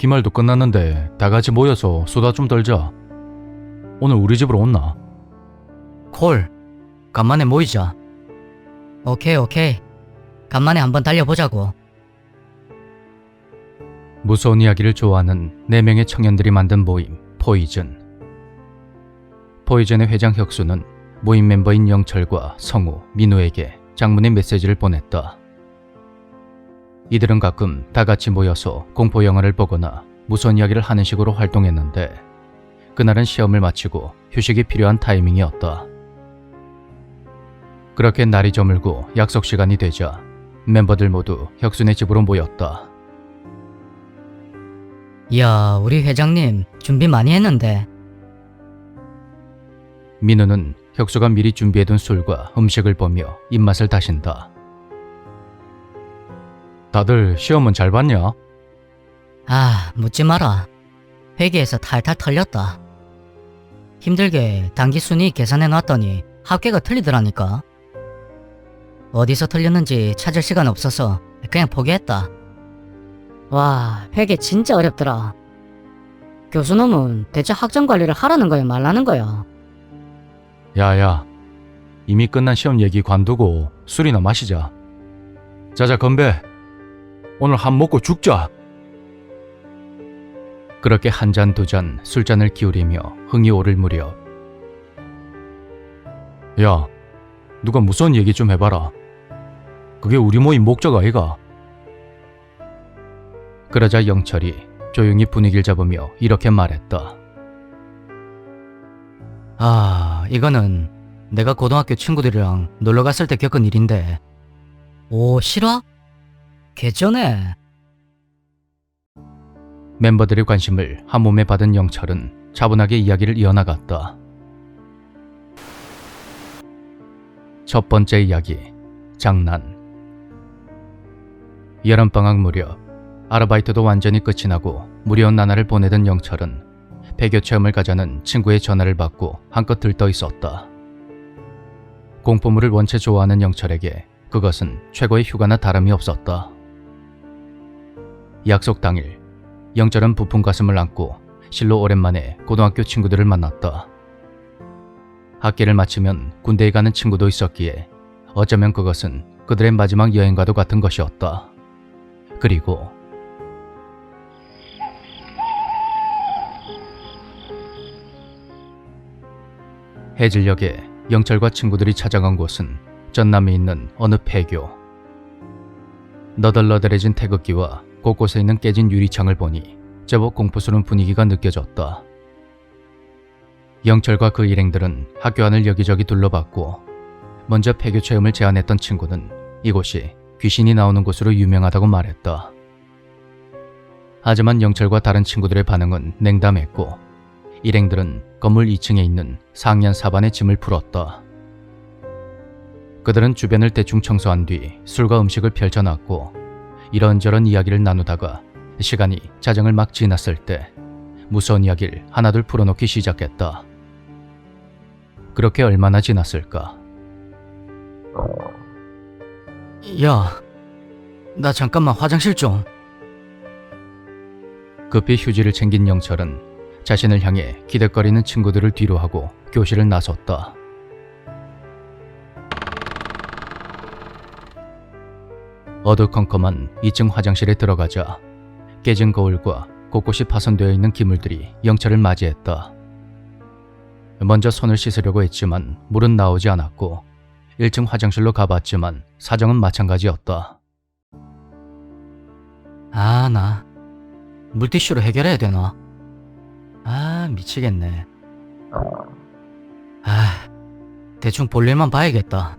기말도 끝났는데 다 같이 모여서 수다 좀 떨자. 오늘 우리 집으로 온나? 콜, 간만에 모이자. 오케이, 오케이. 간만에 한번 달려보자고. 무서운 이야기를 좋아하는 4명의 청년들이 만든 모임, 포이즌. 포이즌의 회장 혁수는 모임 멤버인 영철과 성우, 민우에게 장문의 메시지를 보냈다. 이들은 가끔 다 같이 모여서 공포 영화를 보거나 무서운 이야기를 하는 식으로 활동했는데 그날은 시험을 마치고 휴식이 필요한 타이밍이었다. 그렇게 날이 저물고 약속 시간이 되자 멤버들 모두 혁순의 집으로 모였다. 이야, 우리 회장님 준비 많이 했는데. 민우는 혁수가 미리 준비해둔 술과 음식을 보며 입맛을 다신다. 다들 시험은 잘 봤냐? 아, 묻지 마라. 회계에서 탈탈 털렸다. 힘들게 단기 순위 계산해 놨더니 합계가 틀리더라니까. 어디서 틀렸는지 찾을 시간 없어서 그냥 포기했다. 와, 회계 진짜 어렵더라. 교수놈은 대체 학점 관리를 하라는 거야, 말라는 거야. 야야, 이미 끝난 시험 얘기 관두고 술이나 마시자. 자자 건배. 오늘 한 먹고 죽자. 그렇게 한 잔 두 잔 술잔을 기울이며 흥이 오를 무렵. 야, 누가 무서운 얘기 좀 해봐라. 그게 우리 모임 목적 아이가? 그러자 영철이 조용히 분위기를 잡으며 이렇게 말했다. 아, 이거는 내가 고등학교 친구들이랑 놀러 갔을 때 겪은 일인데. 오, 실화? 개쩌네. 멤버들의 관심을 한 몸에 받은 영철은 차분하게 이야기를 이어나갔다. 첫 번째 이야기, 장난. 여름방학 무렵, 아르바이트도 완전히 끝이 나고 무료한 나날을 보내던 영철은 배교 체험을 가자는 친구의 전화를 받고 한껏 들떠 있었다. 공포물을 원체 좋아하는 영철에게 그것은 최고의 휴가나 다름이 없었다. 약속 당일, 영철은 부푼 가슴을 안고 실로 오랜만에 고등학교 친구들을 만났다. 학기를 마치면 군대에 가는 친구도 있었기에 어쩌면 그것은 그들의 마지막 여행과도 같은 것이었다. 그리고 해질녘에 영철과 친구들이 찾아간 곳은 전남에 있는 어느 폐교. 너덜너덜해진 태극기와 곳곳에 있는 깨진 유리창을 보니 제법 공포스러운 분위기가 느껴졌다. 영철과 그 일행들은 학교 안을 여기저기 둘러봤고 먼저 폐교 체험을 제안했던 친구는 이곳이 귀신이 나오는 곳으로 유명하다고 말했다. 하지만 영철과 다른 친구들의 반응은 냉담했고 일행들은 건물 2층에 있는 상년 사반의 짐을 풀었다. 그들은 주변을 대충 청소한 뒤 술과 음식을 펼쳐놨고 이런저런 이야기를 나누다가 시간이 자정을 막 지났을 때 무서운 이야기를 하나둘 풀어놓기 시작했다. 그렇게 얼마나 지났을까? 야, 나 잠깐만 화장실 좀. 급히 휴지를 챙긴 영철은 자신을 향해 기대거리는 친구들을 뒤로 하고 교실을 나섰다. 어두컴컴한 2층 화장실에 들어가자 깨진 거울과 곳곳이 파손되어 있는 기물들이 영철을 맞이했다. 먼저 손을 씻으려고 했지만 물은 나오지 않았고 1층 화장실로 가봤지만 사정은 마찬가지였다. 아, 나 물티슈로 해결해야 되나? 아, 미치겠네. 아, 대충 볼일만 봐야겠다.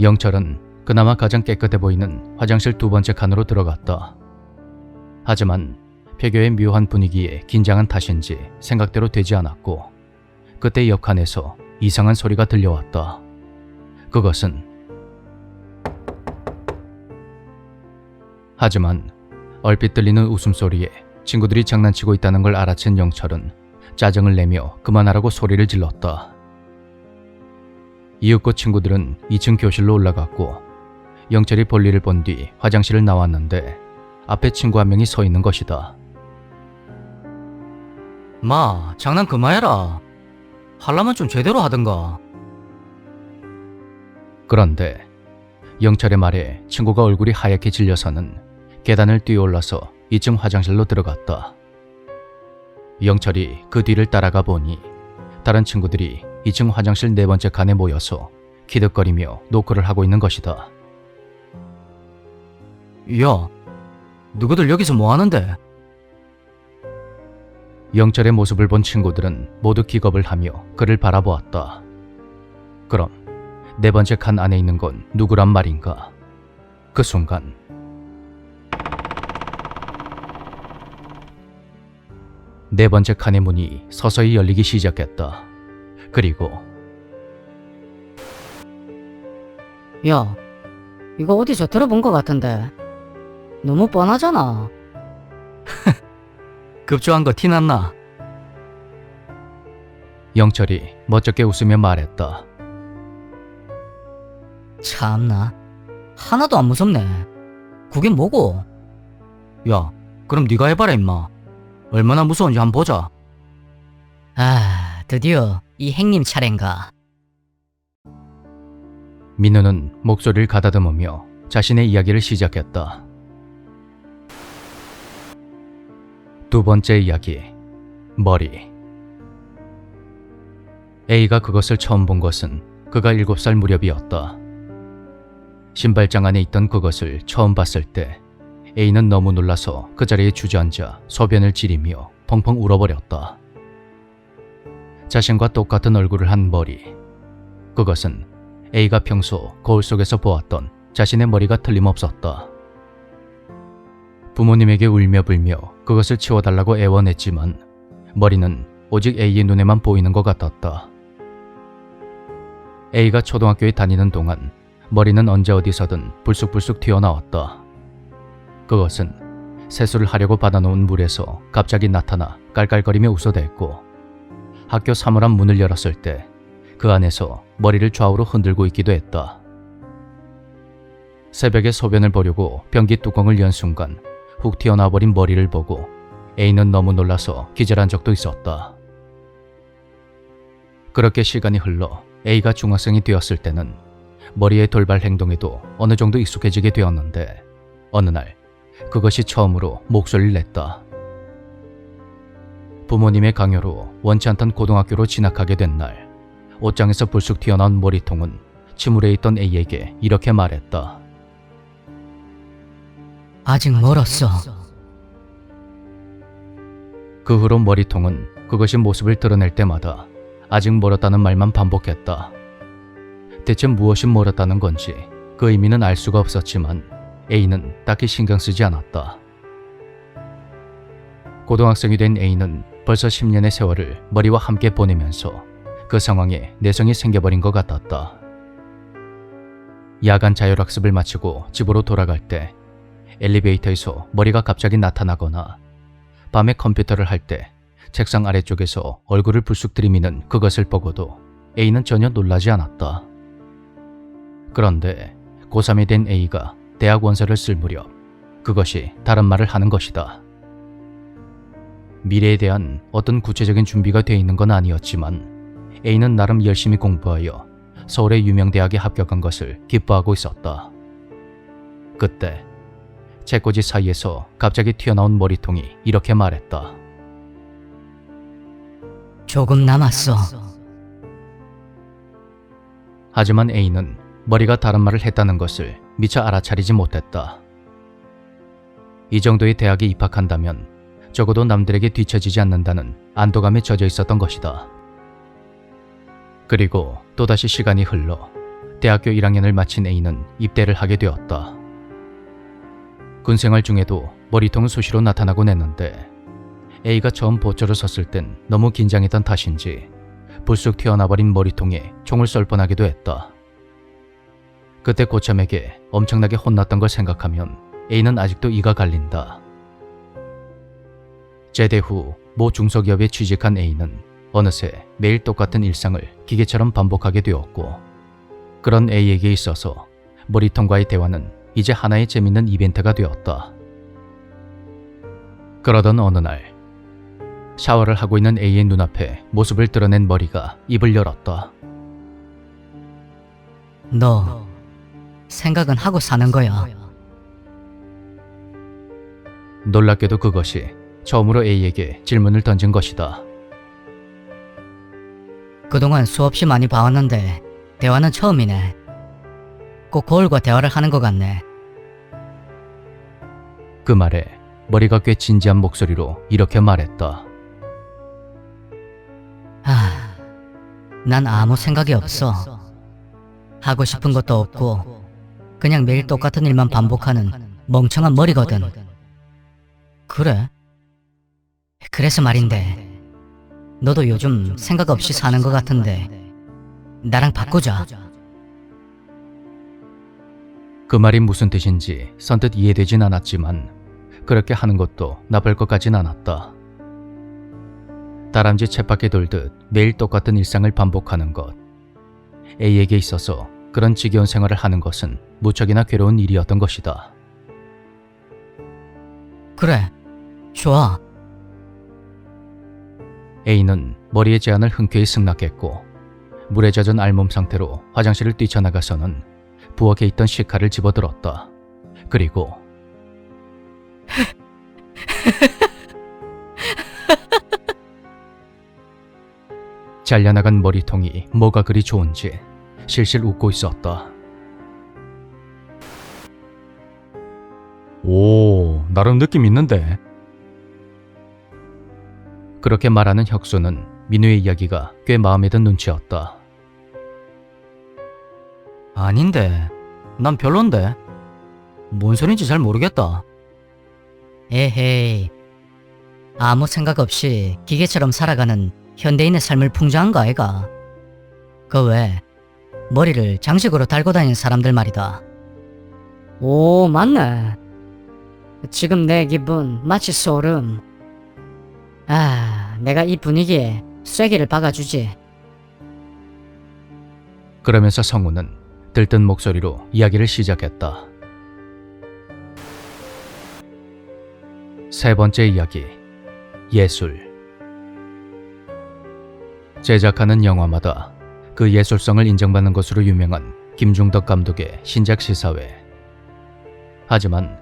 영철은 그나마 가장 깨끗해 보이는 화장실 두 번째 칸으로 들어갔다. 하지만 폐교의 묘한 분위기에 긴장한 탓인지 생각대로 되지 않았고 그때 옆 칸에서 이상한 소리가 들려왔다. 그것은 하지만 얼핏 들리는 웃음소리에 친구들이 장난치고 있다는 걸 알아챈 영철은 짜증을 내며 그만하라고 소리를 질렀다. 이윽고 친구들은 2층 교실로 올라갔고 영철이 볼일을 본 뒤 화장실을 나왔는데 앞에 친구 한 명이 서 있는 것이다. 마, 장난 그만해라. 할라면 좀 제대로 하든가. 그런데 영철의 말에 친구가 얼굴이 하얗게 질려서는 계단을 뛰어올라서 2층 화장실로 들어갔다. 영철이 그 뒤를 따라가 보니 다른 친구들이 2층 화장실 네 번째 칸에 모여서 키득거리며 노크를 하고 있는 것이다. 야, 누구들 여기서 뭐 하는데? 영철의 모습을 본 친구들은 모두 기겁을 하며 그를 바라보았다. 그럼 네 번째 칸 안에 있는 건 누구란 말인가? 그 순간 네 번째 칸의 문이 서서히 열리기 시작했다. 그리고 야, 이거 어디서 들어본 것 같은데. 너무 뻔하잖아. 급조한 거 티났나? 영철이 멋쩍게 웃으며 말했다. 참나. 하나도 안 무섭네. 그게 뭐고? 야, 그럼 네가 해봐라 임마. 얼마나 무서운지 한번 보자. 아, 드디어 이 행님 차례인가. 민우는 목소리를 가다듬으며 자신의 이야기를 시작했다. 두 번째 이야기. 머리. A가 그것을 처음 본 것은 그가 7살 무렵이었다. 신발장 안에 있던 그것을 처음 봤을 때 A는 너무 놀라서 그 자리에 주저앉아 소변을 지리며 펑펑 울어버렸다. 자신과 똑같은 얼굴을 한 머리. 그것은 A가 평소 거울 속에서 보았던 자신의 머리가 틀림없었다. 부모님에게 울며 불며 그것을 치워달라고 애원했지만 머리는 오직 A의 눈에만 보이는 것 같았다. A가 초등학교에 다니는 동안 머리는 언제 어디서든 불쑥불쑥 튀어나왔다. 그것은 세수를 하려고 받아놓은 물에서 갑자기 나타나 깔깔거리며 웃어댔고 학교 사물함 문을 열었을 때 그 안에서 머리를 좌우로 흔들고 있기도 했다. 새벽에 소변을 보려고 변기 뚜껑을 연 순간 훅 튀어나와버린 머리를 보고 A는 너무 놀라서 기절한 적도 있었다. 그렇게 시간이 흘러 A가 중학생이 되었을 때는 머리의 돌발 행동에도 어느 정도 익숙해지게 되었는데 어느 날 그것이 처음으로 목소리를 냈다. 부모님의 강요로 원치 않던 고등학교로 진학하게 된 날, 옷장에서 불쑥 튀어나온 머리통은 침울해 있던 A에게 이렇게 말했다. 아직 멀었어. 그 후로 머리통은 그것이 모습을 드러낼 때마다 아직 멀었다는 말만 반복했다. 대체 무엇이 멀었다는 건지 그 의미는 알 수가 없었지만 A는 딱히 신경 쓰지 않았다. 고등학생이 된 A는 벌써 10년의 세월을 머리와 함께 보내면서 그 상황에 내성이 생겨버린 것 같았다. 야간 자율학습을 마치고 집으로 돌아갈 때 엘리베이터에서 머리가 갑자기 나타나거나 밤에 컴퓨터를 할 때 책상 아래쪽에서 얼굴을 불쑥 들이미는 그것을 보고도 A는 전혀 놀라지 않았다. 그런데 고3이 된 A가 대학 원서를 쓸 무렵 그것이 다른 말을 하는 것이다. 미래에 대한 어떤 구체적인 준비가 되어 있는 건 아니었지만 A는 나름 열심히 공부하여 서울의 유명 대학에 합격한 것을 기뻐하고 있었다. 그때 책꽂이 사이에서 갑자기 튀어나온 머리통이 이렇게 말했다. 조금 남았어. 하지만 A는 머리가 다른 말을 했다는 것을 미처 알아차리지 못했다. 이 정도의 대학에 입학한다면 적어도 남들에게 뒤처지지 않는다는 안도감에 젖어 있었던 것이다. 그리고 또다시 시간이 흘러 대학교 1학년을 마친 A는 입대를 하게 되었다. 군 생활 중에도 머리통은 수시로 나타나곤 했는데 A가 처음 보초를 섰을 땐 너무 긴장했던 탓인지 불쑥 튀어나버린 머리통에 총을 쏠 뻔하기도 했다. 그때 고참에게 엄청나게 혼났던 걸 생각하면 A는 아직도 이가 갈린다. 제대 후 모 중소기업에 취직한 A는 어느새 매일 똑같은 일상을 기계처럼 반복하게 되었고 그런 A에게 있어서 머리통과의 대화는 이제 하나의 재밌는 이벤트가 되었다. 그러던 어느 날 샤워를 하고 있는 A의 눈앞에 모습을 드러낸 머리가 입을 열었다. 너 생각은 하고 사는 거야. 놀랍게도 그것이 처음으로 A에게 질문을 던진 것이다. 그동안 수없이 많이 봐왔는데 대화는 처음이네. 꼭 거울과 대화를 하는 것 같네. 그 말에 머리가 꽤 진지한 목소리로 이렇게 말했다. 아, 난 아무 생각이 없어. 하고 싶은 것도 없고 그냥 매일 똑같은 일만 반복하는 멍청한 머리거든. 그래? 그래서 말인데 너도 요즘 생각 없이 사는 것 같은데 나랑 바꾸자. 그 말이 무슨 뜻인지 선뜻 이해되진 않았지만 그렇게 하는 것도 나쁠 것 같진 않았다. 다람쥐 쳇바퀴 돌듯 매일 똑같은 일상을 반복하는 것. A에게 있어서 그런 지겨운 생활을 하는 것은 무척이나 괴로운 일이었던 것이다. 그래, 좋아. A는 머리의 제안을 흔쾌히 승낙했고 물에 젖은 알몸 상태로 화장실을 뛰쳐나가서는 부엌에 있던 시카를 집어들었다. 그리고 잘려나간 머리통이 뭐가 그리 좋은지 실실 웃고 있었다. 오, 나름 느낌 있는데. 그렇게 말하는 혁수는 민우의 이야기가 꽤 마음에 든 눈치였다. 아닌데, 난 별론데. 뭔 소린지 잘 모르겠다. 에헤이, 아무 생각 없이 기계처럼 살아가는 현대인의 삶을 풍자한 거 아이가? 그 외, 머리를 장식으로 달고 다니는 사람들 말이다. 오, 맞네. 지금 내 기분 마치 소름. 아, 내가 이 분위기에 쐐기를 박아주지. 그러면서 성우는 들뜬 목소리로 이야기를 시작했다. 세 번째 이야기. 예술. 제작하는 영화마다 그 예술성을 인정받는 것으로 유명한 김중덕 감독의 신작 시사회. 하지만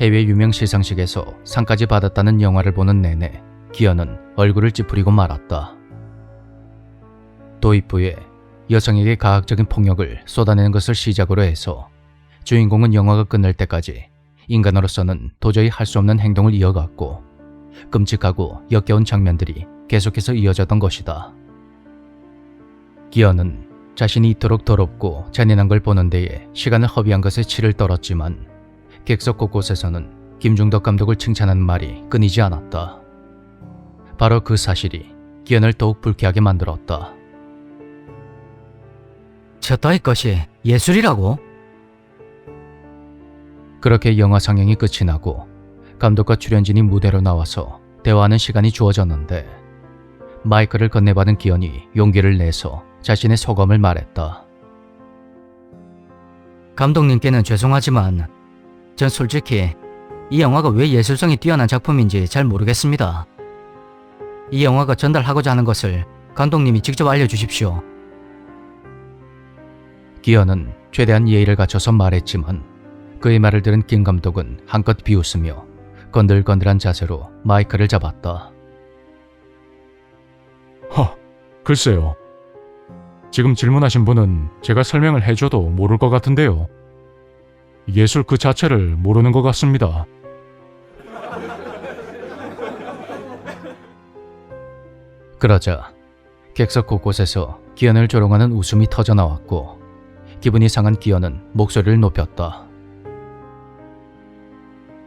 해외 유명 시상식에서 상까지 받았다는 영화를 보는 내내 기현은 얼굴을 찌푸리고 말았다. 도입부에 여성에게 가학적인 폭력을 쏟아내는 것을 시작으로 해서 주인공은 영화가 끝날 때까지 인간으로서는 도저히 할 수 없는 행동을 이어갔고 끔찍하고 역겨운 장면들이 계속해서 이어졌던 것이다. 기현은 자신이 이토록 더럽고 잔인한 걸 보는 데에 시간을 허비한 것에 치를 떨었지만 객석 곳곳에서는 김중덕 감독을 칭찬하는 말이 끊이지 않았다. 바로 그 사실이 기현을 더욱 불쾌하게 만들었다. 저 따위 것이 예술이라고? 그렇게 영화 상영이 끝이 나고 감독과 출연진이 무대로 나와서 대화하는 시간이 주어졌는데 마이크를 건네받은 기현이 용기를 내서 자신의 소감을 말했다. 감독님께는 죄송하지만 전 솔직히 이 영화가 왜 예술성이 뛰어난 작품인지 잘 모르겠습니다. 이 영화가 전달하고자 하는 것을 감독님이 직접 알려주십시오. 기현은 최대한 예의를 갖춰서 말했지만 그의 말을 들은 김 감독은 한껏 비웃으며 건들건들한 자세로 마이크를 잡았다. 허, 글쎄요. 지금 질문하신 분은 제가 설명을 해줘도 모를 것 같은데요. 예술 그 자체를 모르는 것 같습니다. 그러자 객석 곳곳에서 기현을 조롱하는 웃음이 터져 나왔고 기분이 상한 기현은 목소리를 높였다.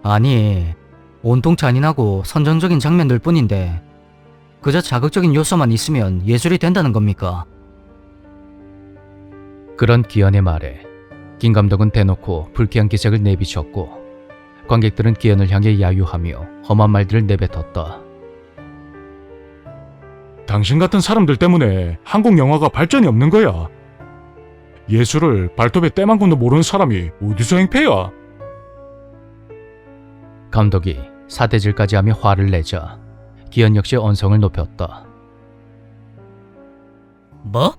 아니, 온통 잔인하고 선정적인 장면들 뿐인데 그저 자극적인 요소만 있으면 예술이 된다는 겁니까? 그런 기현의 말에 김 감독은 대놓고 불쾌한 기색을 내비쳤고 관객들은 기현을 향해 야유하며 험한 말들을 내뱉었다. 당신 같은 사람들 때문에 한국 영화가 발전이 없는 거야. 예술을 발톱에 때만큼도 모르는 사람이 어디서 행패야? 감독이 사대질까지 하며 화를 내자 기현 역시 언성을 높였다. 뭐?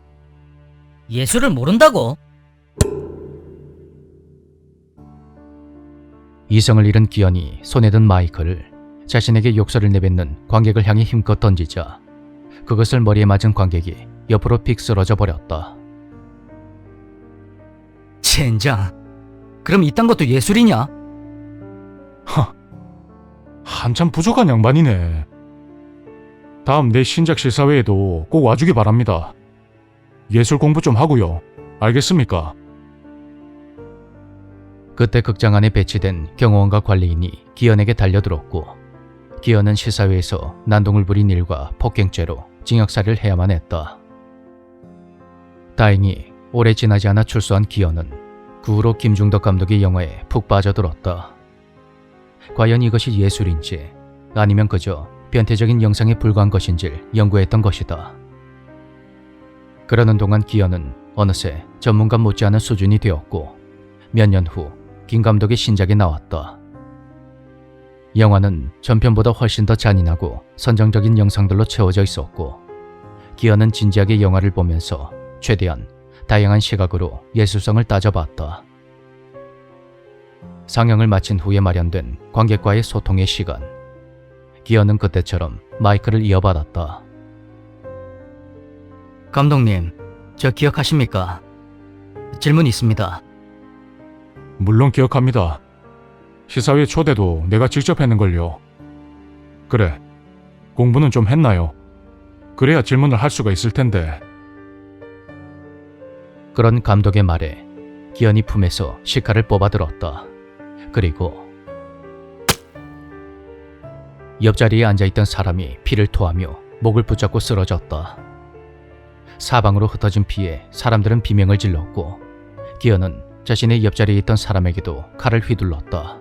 예술을 모른다고? 이성을 잃은 기현이 손에 든 마이크를 자신에게 욕설을 내뱉는 관객을 향해 힘껏 던지자 그것을 머리에 맞은 관객이 옆으로 픽 쓰러져 버렸다. 젠장. 그럼 이딴 것도 예술이냐? 한참 부족한 양반이네. 다음 내 신작 실사회에도 꼭 와주기 바랍니다. 예술 공부 좀 하고요. 알겠습니까? 그때 극장 안에 배치된 경호원과 관리인이 기현에게 달려들었고 기현은 시사회에서 난동을 부린 일과 폭행죄로 징역살이를 해야만 했다. 다행히 오래 지나지 않아 출소한 기현은 그 후로 김중덕 감독의 영화에 푹 빠져들었다. 과연 이것이 예술인지 아니면 그저 변태적인 영상에 불과한 것인지를 연구했던 것이다. 그러는 동안 기현은 어느새 전문가 못지않은 수준이 되었고 몇 년 후 김 감독의 신작이 나왔다. 영화는 전편보다 훨씬 더 잔인하고 선정적인 영상들로 채워져 있었고 기현은 진지하게 영화를 보면서 최대한 다양한 시각으로 예술성을 따져봤다. 상영을 마친 후에 마련된 관객과의 소통의 시간. 기현은 그때처럼 마이크를 이어받았다. 감독님, 저 기억하십니까? 질문 있습니다. 물론 기억합니다. 시사회 초대도 내가 직접 했는걸요. 그래. 공부는 좀 했나요? 그래야 질문을 할 수가 있을 텐데. 그런 감독의 말에 기현이 품에서 시카를 뽑아들었다. 그리고 옆자리에 앉아있던 사람이 피를 토하며 목을 붙잡고 쓰러졌다. 사방으로 흩어진 피에 사람들은 비명을 질렀고 기현은 자신의 옆자리에 있던 사람에게도 칼을 휘둘렀다.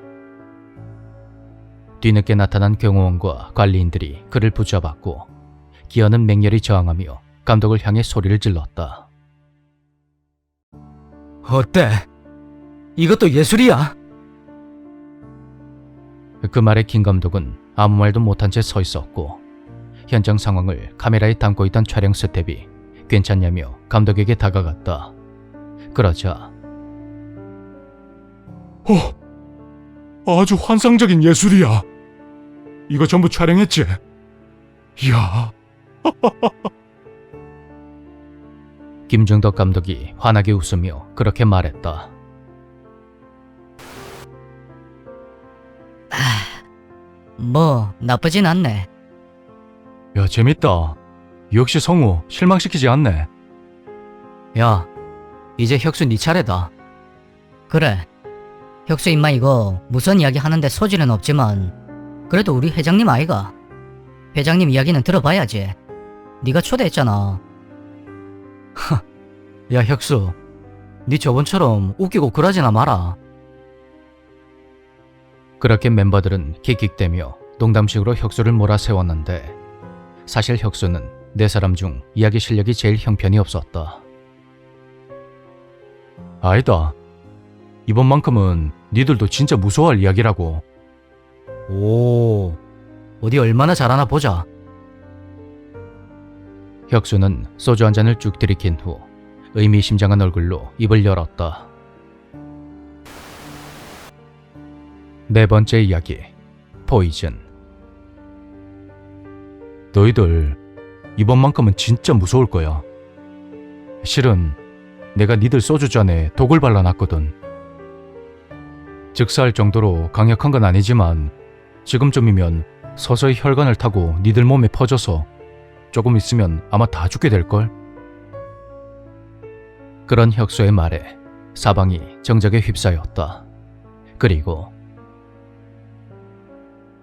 뒤늦게 나타난 경호원과 관리인들이 그를 붙잡았고 기현은 맹렬히 저항하며 감독을 향해 소리를 질렀다. 어때? 이것도 예술이야? 그 말에 김 감독은 아무 말도 못한 채 서 있었고 현장 상황을 카메라에 담고 있던 촬영 스텝이 괜찮냐며 감독에게 다가갔다. 그러자 어, 아주 환상적인 예술이야. 이거 전부 촬영했지? 이야, 김중덕 감독이 환하게 웃으며 그렇게 말했다. 뭐, 나쁘진 않네. 야 재밌다. 역시 성우 실망시키지 않네. 야, 이제 혁수 네 차례다. 그래. 혁수 임마 이거 무선 이야기 하는데 소질은 없지만 그래도 우리 회장님 아이가. 회장님 이야기는 들어봐야지. 네가 초대했잖아. 야 혁수, 네 저번처럼 웃기고 그러지나 마라. 그렇게 멤버들은 킥킥대며 농담식으로 혁수를 몰아세웠는데 사실 혁수는 네 사람 중 이야기 실력이 제일 형편이 없었다. 아니다. 이번만큼은 니들도 진짜 무서워할 이야기라고. 오, 어디 얼마나 잘하나 보자. 혁수는 소주 한 잔을 쭉 들이킨 후 의미심장한 얼굴로 입을 열었다. 네 번째 이야기 포이즌 너희들 이번만큼은 진짜 무서울 거야. 실은 내가 니들 소주잔에 독을 발라놨거든. 즉사할 정도로 강력한 건 아니지만 지금쯤이면 서서히 혈관을 타고 니들 몸에 퍼져서 조금 있으면 아마 다 죽게 될걸? 그런 혁수의 말에 사방이 정적에 휩싸였다. 그리고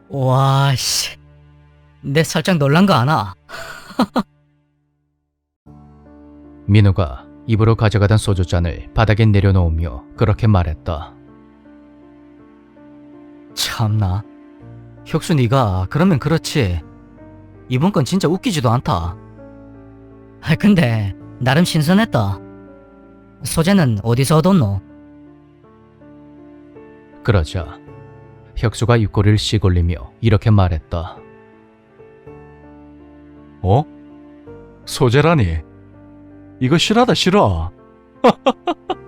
와, 씨. 내 살짝 놀란 거 아나? 민우가 입으로 가져가던 소주잔을 바닥에 내려놓으며 그렇게 말했다. 참나. 혁수 네가 그러면 그렇지. 이번 건 진짜 웃기지도 않다. 아 근데 나름 신선했다. 소재는 어디서 얻었노? 그러자 혁수가 입꼬리를 씩 올리며 이렇게 말했다. 어? 소재라니? 이거 실하다 싫어.